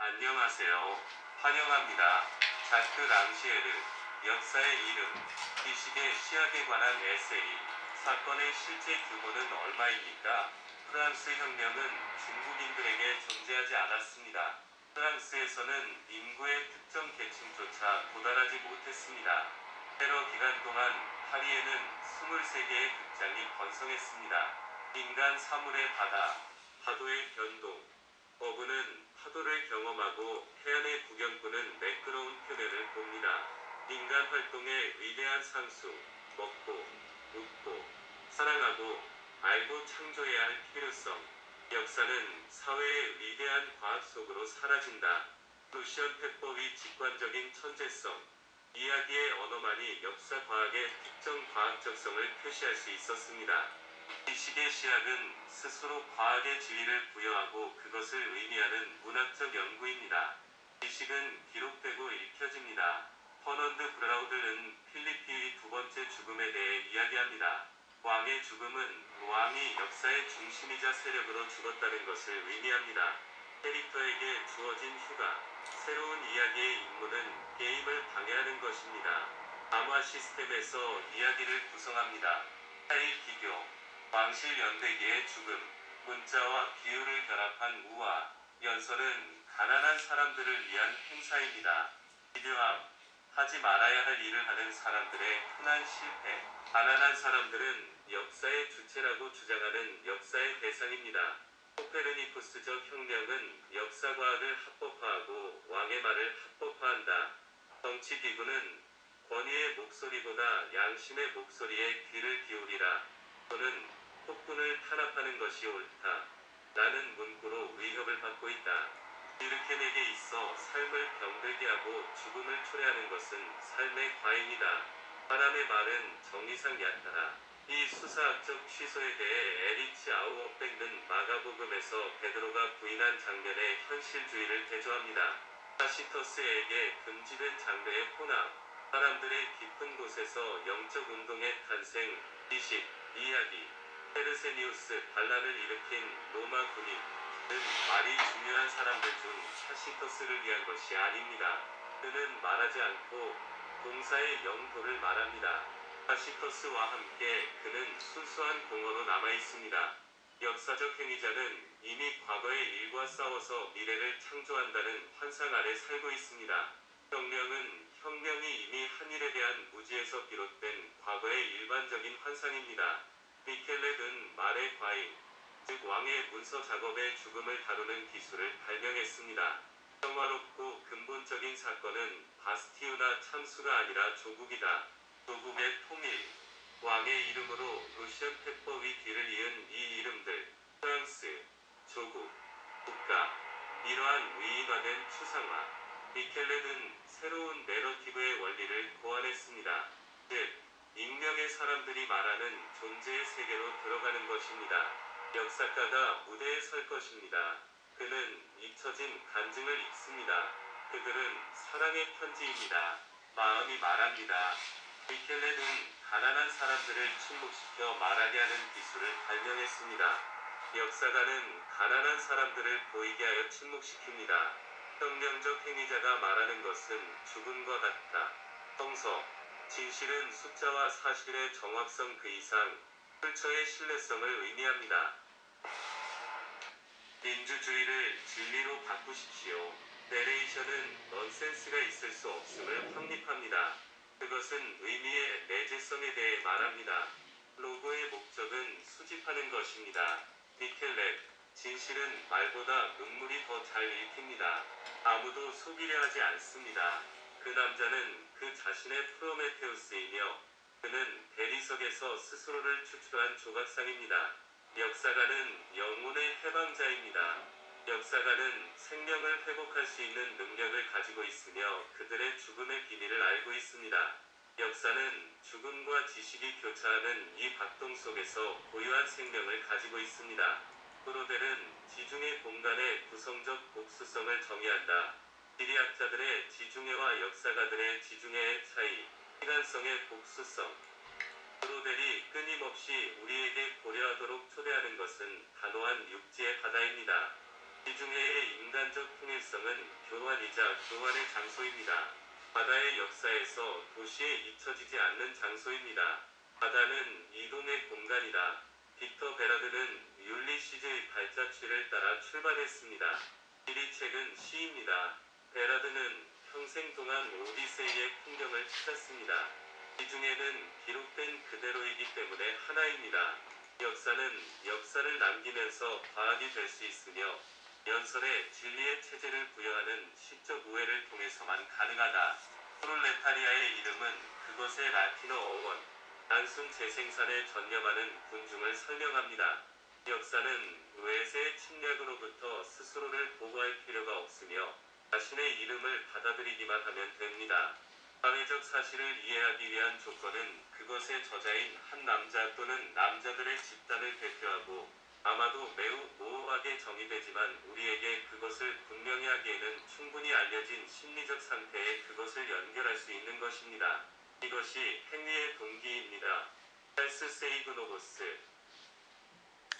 안녕하세요. 환영합니다. 자크 랑시에르, 역사의 이름, 기식의 시약에 관한 에세이, 사건의 실제 규모는 얼마입니까? 프랑스 혁명은 중국인들에게 존재하지 않았습니다. 프랑스에서는 인구의 특정 계층조차 도달하지 못했습니다. 테러 기간 동안 파리에는 23개의 극장이 번성했습니다. 인간 사물의 바다, 파도의 변동, 어부는 파도를 경험하고 해안의 구경꾼은 매끄러운 표면을 봅니다. 인간 활동의 위대한 상수, 먹고, 웃고, 사랑하고, 알고 창조해야 할 필요성. 역사는 사회의 위대한 과학 속으로 사라진다. 루시언 페퍼의 직관적인 천재성. 이야기의 언어만이 역사 과학의 특정 과학적성을 표시할 수 있었습니다. 이 시대 시학은 스스로 과학의 지위를 부여하고 그것을 의미하는 문학적 연구입니다. 지식은 기록되고 읽혀집니다. 퍼넌드 브라우드는 필리피의 두 번째 죽음에 대해 이야기합니다. 왕의 죽음은 왕이 역사의 중심이자 세력으로 죽었다는 것을 의미합니다. 캐릭터에게 주어진 휴가, 새로운 이야기의 임무는 게임을 방해하는 것입니다. 암화 시스템에서 이야기를 구성합니다. 타일 기교, 왕실 연대기의 죽음, 문자와 비유를 결합한 우화, 연설은 가난한 사람들을 위한 행사입니다. 비교함, 하지 말아야 할 일을 하는 사람들의 흔한 실패, 가난한 사람들은 역사의 주체라고 주장하는 역사의 대상입니다. 코페르니쿠스적 혁명은 역사과학을 합법화하고 왕의 말을 합법화한다. 정치 기구는 권위의 목소리보다 양심의 목소리에 귀를 기울이라. 또는 폭군을 탄압하는 것이 옳다. 나는 문구로 위협을 받고 있다. 이르켄에게 있어 삶을 병들게 하고 죽음을 초래하는 것은 삶의 과잉이다. 사람의 말은 정의상 얕다라. 이 수사학적 취소에 대해 에리치 아우어백는 마가복음에서 베드로가 부인한 장면의 현실주의를 대조합니다. 타시터스에게 금지된 장르의 혼합, 사람들의 깊은 곳에서 영적 운동의 탄생, 지식, 이야기, 페르세니우스 반란을 일으킨 로마 군인은 말이 중요한 사람들 중 타시터스를 위한 것이 아닙니다. 그는 말하지 않고 동사의 영도를 말합니다. 타시터스와 함께 그는 순수한 공허로 남아 있습니다. 역사적 행위자는 이미 과거의 일과 싸워서 미래를 창조한다는 환상 아래 살고 있습니다. 혁명은 혁명이 이미 한 일에 대한 무지에서 비롯된 과거의 일반적인 환상입니다. 미켈레는 말의 과잉, 즉 왕의 문서 작업의 죽음을 다루는 기술을 발명했습니다. 평화롭고 근본적인 사건은 바스티우나 참수가 아니라 조국이다. 조국의 통일, 왕의 이름으로 루시언 페퍼의 뒤를 이은 이 이름들, 프랑스, 조국, 국가, 이러한 위인화된 추상화, 미켈레는 새로운 내러티브의 원리를 고안했습니다. 즉, 익명의 사람들이 말하는 존재의 세계로 들어가는 것입니다. 역사가가 무대에 설 것입니다. 그는 잊혀진 간증을 읽습니다. 그들은 사랑의 편지입니다. 마음이 말합니다. 미켈레는 가난한 사람들을 침묵시켜 말하게 하는 기술을 발명했습니다. 역사가는 가난한 사람들을 보이게 하여 침묵시킵니다. 혁명적 행위자가 말하는 것은 죽음과 같다. 성서, 진실은 숫자와 사실의 정확성 그 이상, 출처의 신뢰성을 의미합니다. 민주주의를 진리로 바꾸십시오. 내레이션은 넌센스가 있을 수 없음을 확립합니다. 그것은 의미의 내재성에 대해 말합니다. 로고의 목적은 수집하는 것입니다. 미켈렛, 진실은 말보다 눈물이 더 잘 읽힙니다. 아무도 속이려 하지 않습니다. 그 남자는 그 자신의 프로메테우스이며 그는 대리석에서 스스로를 추출한 조각상입니다. 역사가는 영혼의 해방자입니다. 역사가는 생명을 회복할 수 있는 능력을 가지고 있으며 그들의 죽음의 비밀을 알고 있습니다. 역사는 죽음과 지식이 교차하는 이 박동 속에서 고유한 생명을 가지고 있습니다. 프로델은 지중해 공간의 구성적 복수성을 정의한다. 지리학자들의 지중해와 역사가들의 지중해의 차이, 시간성의 복수성. 프로델이 끊임없이 우리에게 고려하도록 초대하는 것은 단호한 육지의 바다입니다. 이중해의 인간적 통일성은 교환이자 교환의 장소입니다. 바다의 역사에서 도시에 잊혀지지 않는 장소입니다. 바다는 이동의 공간이다. 빅터 베라드는 율리시즈의 발자취를 따라 출발했습니다. 이 책은 시입니다. 베라드는 평생 동안 오디세이의 풍경을 찾았습니다. 이 중에는 기록된 그대로이기 때문에 하나입니다. 역사는 역사를 남기면서 과학이 될 수 있으며 연설에 진리의 체제를 부여하는 시적 우회를 통해서만 가능하다. 프롤레타리아의 이름은 그것의 라틴어 어원, 단순 재생산에 전념하는 군중을 설명합니다. 역사는 외세의 침략으로부터 스스로를 보호할 필요가 없으며 자신의 이름을 받아들이기만 하면 됩니다. 사회적 사실을 이해하기 위한 조건은 그것의 저자인 한 남자 또는 남자들의 집단을 대표하고 아마도 매우 모호하게 정의되지만 우리에게 그것을 분명히 하기에는 충분히 알려진 심리적 상태에 그것을 연결할 수 있는 것입니다. 이것이 행위의 동기입니다. 찰스 세이그노보스